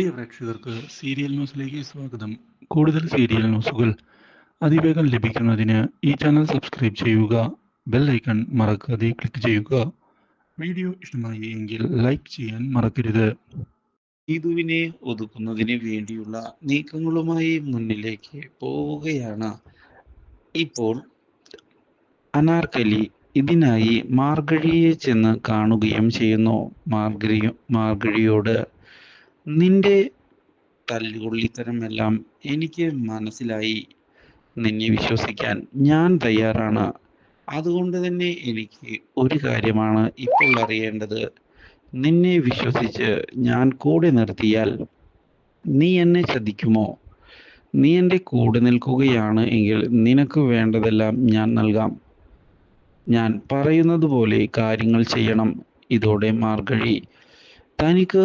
പ്രിയ പ്രേക്ഷകർക്ക് സീരിയൽ ന്യൂസിലേക്ക് സ്വാഗതം. കൂടുതൽ സീരിയൽ ന്യൂസുകൾ അതിവേഗം ലഭിക്കുന്നതിന് ഈ ചാനൽ സബ്സ്ക്രൈബ് ചെയ്യുക ബെൽ ഐക്കൺ മറക്കാതെ ക്ലിക്ക് ചെയ്യുക. വീഡിയോ ഇഷ്ടമായി എങ്കിൽ ലൈക്ക് ചെയ്യാൻ മറക്കരുത്. ഇതുവിനെ ഒതുക്കുന്നതിന് വേണ്ടിയുള്ള നീക്കങ്ങളുമായി മുന്നിലേക്ക് പോവുകയാണ്. ഇപ്പോൾ അനാർക്കലി ഇതിനായി മാർഗഴിയെ ചെന്ന് കാണുകയും ചെയ്യുന്നു. മാർഗഴി മാർഗഴിയോട് നിന്റെ തല്ലുകൊള്ളിത്തരമെല്ലാം എനിക്ക് മനസ്സിലായി. നിന്നെ വിശ്വസിക്കാൻ ഞാൻ തയ്യാറാണ്. അതുകൊണ്ട് തന്നെ എനിക്ക് ഒരു കാര്യമാണ് ഇപ്പോൾ അറിയേണ്ടത്. നിന്നെ വിശ്വസിച്ച് ഞാൻ കൂടെ നിർത്തിയാൽ നീ എന്നെ ചതിക്കുമോ നീ എന്റെ കൂടെ നിൽക്കുകയാണ് എങ്കിൽ നിനക്ക് വേണ്ടതെല്ലാം ഞാൻ നൽകാം. ഞാൻ പറയുന്നത് പോലെ കാര്യങ്ങൾ ചെയ്യണം. ഇതോടെ മാർഗഴി. തനിക്ക്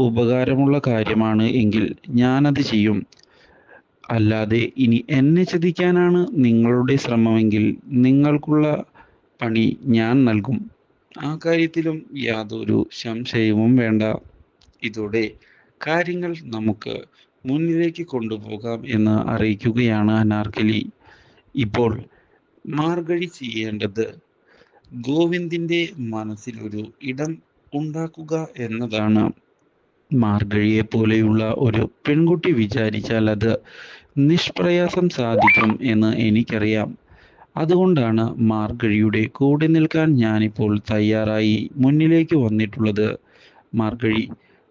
ഉപകാരമുള്ള കാര്യമാണ് എങ്കിൽ ഞാനത് ചെയ്യും. അല്ലാതെ ഇനി എന്നെ ചതിക്കാനാണ് നിങ്ങളുടെ ശ്രമമെങ്കിൽ നിങ്ങൾക്കുള്ള പണി ഞാൻ നൽകും. ആ കാര്യത്തിലും യാതൊരു സംശയവും വേണ്ട. ഇതോടെ കാര്യങ്ങൾ നമുക്ക് മുന്നിലേക്ക് കൊണ്ടുപോകാം എന്ന് അറിയിക്കുകയാണ് അനാർക്കലി. ഇപ്പോൾ മാർഗഴി ചെയ്യേണ്ടത് ഗോവിന്ദിന്റെ മനസ്സിൽ ഒരു ഇടം ഉണ്ടാക്കുക എന്നതാണ്. മാർഗഴിയെ പോലെയുള്ള ഒരു പെൺകുട്ടി വിചാരിച്ചാൽ അത് നിഷ്പ്രയാസം സാധിക്കും എന്ന് എനിക്കറിയാം. അതുകൊണ്ടാണ് മാർഗഴിയുടെ കൂടെ നിൽക്കാൻ ഞാനിപ്പോൾ തയ്യാറായി മുന്നിലേക്ക് വന്നിട്ടുള്ളത്. മാർഗഴി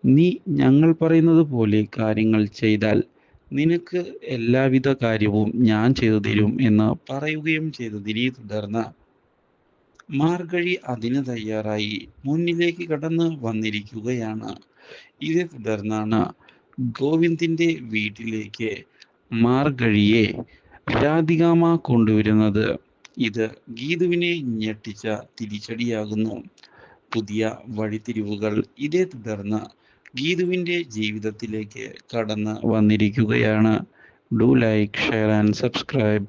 നീ ഞങ്ങൾ പറയുന്നത് പോലെ കാര്യങ്ങൾ ചെയ്താൽ നിനക്ക് എല്ലാവിധ കാര്യവും ഞാൻ ചെയ്തു തരും എന്ന് പറയുകയും ചെയ്തതിനെ തുടർന്ന് മാർഗഴി അതിന് തയ്യാറായി മുന്നിലേക്ക് കടന്ന് വന്നിരിക്കുകയാണ്. ഇതേ തുടർന്നാണ് ഗോവിന്ദിന്റെ വീട്ടിലേക്ക് മാർഗഴിയെ രാധികാമ കൊണ്ടുവരുന്നത്. ഇത് ഗീതുവിനെ ഞെട്ടിച്ച തിരിച്ചടിയാകുന്നു. പുതിയ വഴിത്തിരിവുകൾ ഇതേ തുടർന്ന് ഗീതുവിന്റെ ജീവിതത്തിലേക്ക് കടന്ന് വന്നിരിക്കുകയാണ്. Do like share and subscribe